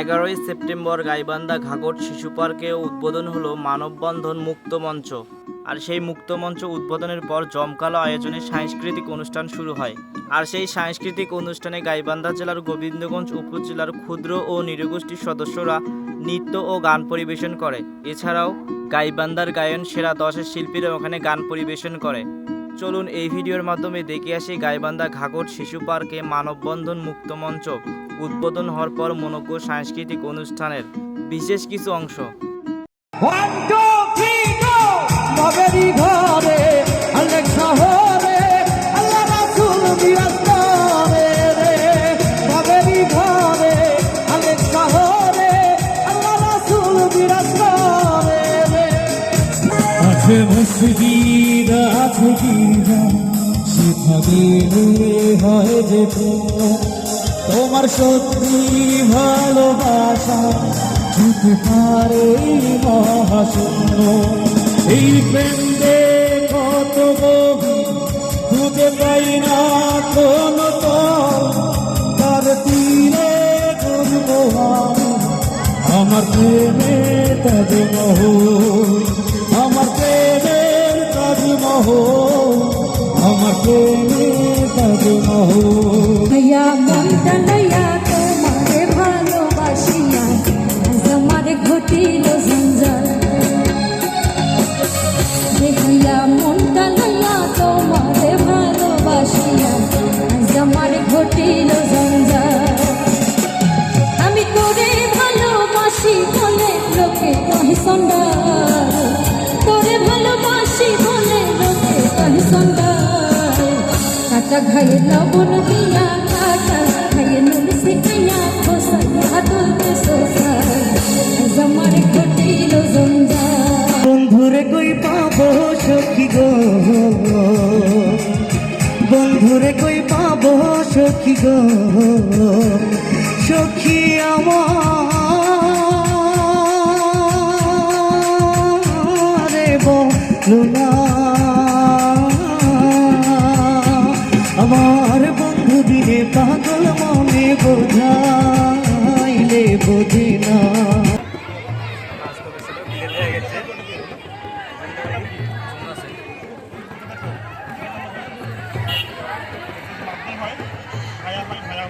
এগারোই সেপ্টেম্বর গাইবান্ধা ঘাগট শিশু পার্কে উদ্বোধন হলো মানববন্ধন মুক্ত মঞ্চ। আর সেই মুক্ত মঞ্চ উদ্বোধনের পর জমকালো আয়োজনে সাংস্কৃতিক অনুষ্ঠান শুরু হয়। আর সেই সাংস্কৃতিক অনুষ্ঠানে গাইবান্ধা জেলার গোবিন্দগঞ্জ উপজেলার ক্ষুদ্র ও নিরগোষ্ঠীর সদস্যরা নৃত্য ও গান পরিবেশন করে। এছাড়াও গাইবান্ধার গায়ন সেরা দশের শিল্পীরা ওখানে গান পরিবেশন করে। চলুন এই ভিডিওর মাধ্যমে দেখে আসি গাইবান্ধা ঘাগর শিশু পার্কে মানববন্ধন মুক্ত মঞ্চ উদ্বোধন হওয়ার পর মনোজ্ঞ সাংস্কৃতিক অনুষ্ঠানের বিশেষ কিছু অংশ। ঘরে আছে মসজিদ আছে সেখানে হয় যে। তোমার সত্যি ভালোবাসা ছুতে পারে মহাশূন্য এই প্রেমে কত খুঁজে পাই না কোন তার তীরে করব আমি আমার প্রেমে আমার প্রেমের তাজমহ আমার প্রেমে তাজমহ ভাইয়া, মনটা লইয়া তোমারে ভালোবাসিয়া আমারে ঘটিল জঞ্জাল রে ভাইয়া, মনটা লইয়া তোমারে ভালোবাসিয়া আজ ঘটিল জঞ্জাল আমি তোরে ভালোবাসি বলে লোকে কহি সন্ধ্যাল কহি কাটা ঘায়ে লবণ দিয়া কাটা ঘায়ে নুন সে কাইয়া খোসাইয়া সোসাই আজ ঘটিল জঞ্জাল বন্ধুরে কই পাবো সখী গো? বন্ধুরে কই পাবো সখী গো? সখী আমার বলো না। পাগল মনে বোঝাইলে বোঝে না। ভায়া ভাই ভায়া